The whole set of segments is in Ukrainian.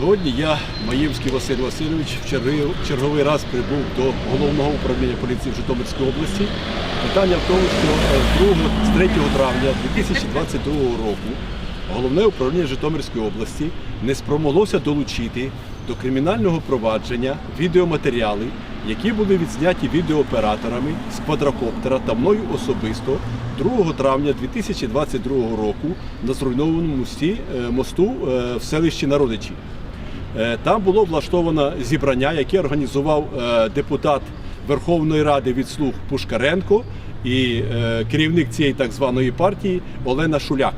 Сьогодні я, Маївський Василь Васильович, в черговий, раз прибув до головного управління поліції в Житомирській області. Питання в тому, що е, 2, з 3 травня 2022 року головне управління Житомирської області не спромоглося долучити до кримінального провадження відеоматеріали, які були відзняті відеооператорами з квадрокоптера та мною особисто 2 травня 2022 року на зруйнованому мості, е, мосту е, в селищі Народичі. Е, Там було влаштовано зібрання, яке організував е, депутат Верховної Ради від слуг Пушкаренко і е, керівник цієї так званої партії Олена Шуляк.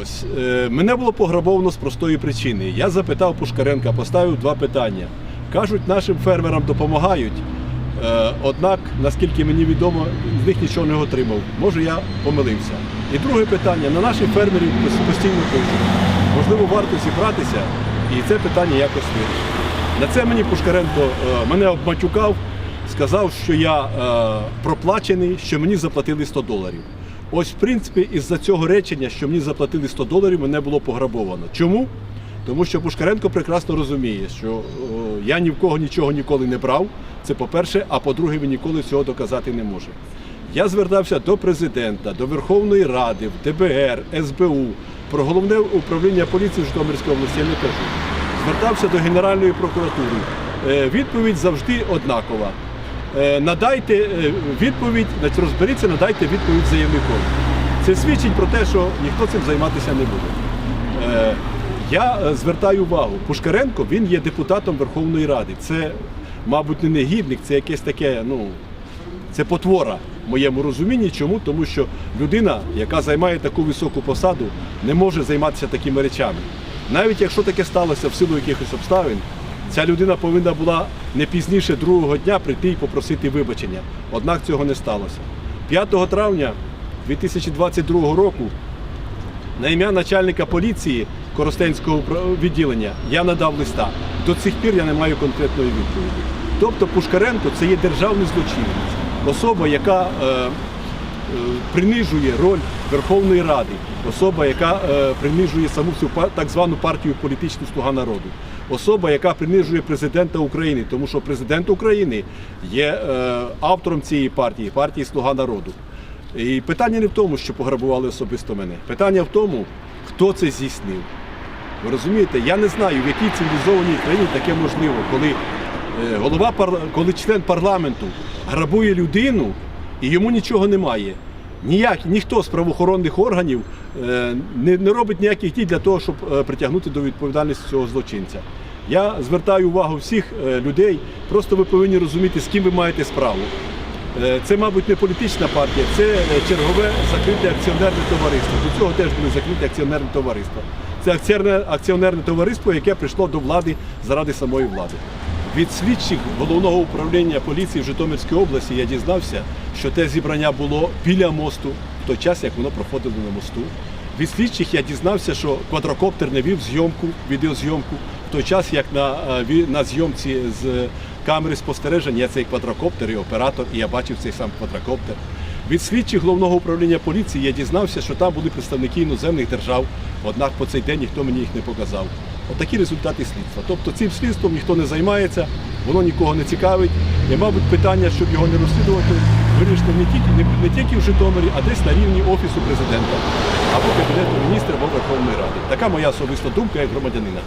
Ось мене було пограбовано з простої причини. Я запитав Пушкаренка, поставив два питання. Кажуть, нашим фермерам допомагають. Однак, наскільки мені відомо, з них нічого не отримав. Може, я помилився. І друге питання: на наших фермерів постійно пишуть. Можливо, варто зібратися і це питання якось вирішити. На це мені Пушкаренко е, мене обматюкав, сказав, що я е, проплачений, що мені заплатили 100 доларів. Ось, в принципі, із-за цього речення, що мені заплатили 100 доларів, мене було пограбовано. Чому? Тому що Пушкаренко прекрасно розуміє, що я ні в кого нічого ніколи не брав. Це по-перше, а по-друге, він ніколи цього доказати не може. Я звертався до президента, до Верховної Ради, в ДБР, СБУ, про головне управління поліції Житомирської області, я не кажу. Звертався до Генеральної прокуратури. Е, Відповідь завжди однакова. Е, Надайте е, відповідь, значить, розберіться, надайте відповідь заявникові. Це свідчить про те, що ніхто цим займатися не буде. Я звертаю увагу, Пушкаренко він є депутатом Верховної Ради. Це, мабуть, не негідник, це якесь таке, ну, це потвора моєму розумінні. Чому? Тому що людина, яка займає таку високу посаду, не може займатися такими речами. Навіть якщо таке сталося в силу якихось обставин, ця людина повинна була не пізніше другого дня прийти і попросити вибачення. Однак цього не сталося. 5 травня 2022 року на ім'я начальника поліції Коростенського відділення я надав листа. До цих пір я не маю конкретної відповіді. Тобто Пушкаренко це є державний злочинець, особа, яка е, е, принижує роль Верховної Ради, особа, яка е, принижує саму пар- так звану партію політичну Слуга народу, особа, яка принижує президента України, тому що президент України є автором цієї партії, партії Слуга народу. І питання не в тому, що пограбували особисто мене. Питання в тому, хто це здійснив. Ви розумієте, я не знаю, в якій цивілізованій країні таке можливо, коли голова парла- коли член парламенту грабує людину і йому нічого немає. Ніяк, ніхто з правоохоронних органів е, не, не робить ніяких дій для того, щоб е, притягнути до відповідальності цього злочинця. Я звертаю увагу всіх е, людей, просто ви повинні розуміти, з ким ви маєте справу. Це, мабуть, не політична партія, це чергове закрите акціонерне товариство. До цього теж були закриті акціонерне товариство. Це акціонерне, акціонерне товариство, яке прийшло до влади заради самої влади. Від слідчих головного управління поліції в Житомирській області я дізнався, що те зібрання було біля мосту в той час, як воно проходило на мосту. Від слідчих я дізнався, що квадрокоптер не вів зйомку, відеозйомку в той час, як на, е, на зйомці з камери спостереження є цей квадрокоптер і оператор, і я бачив цей сам квадрокоптер. Від слідчих головного управління поліції я дізнався, що там були представники іноземних держав, однак по цей день ніхто мені їх не показав. Отакі результати слідства. Тобто цим слідством ніхто не займається, воно нікого не цікавить. І, мабуть, питання, щоб його не розслідувати, вирішено не тільки, не, не тільки в Житомирі, а десь на рівні Офісу президента або Кабінету міністрів або Верховної Ради. Така моя особиста думка як громадянина.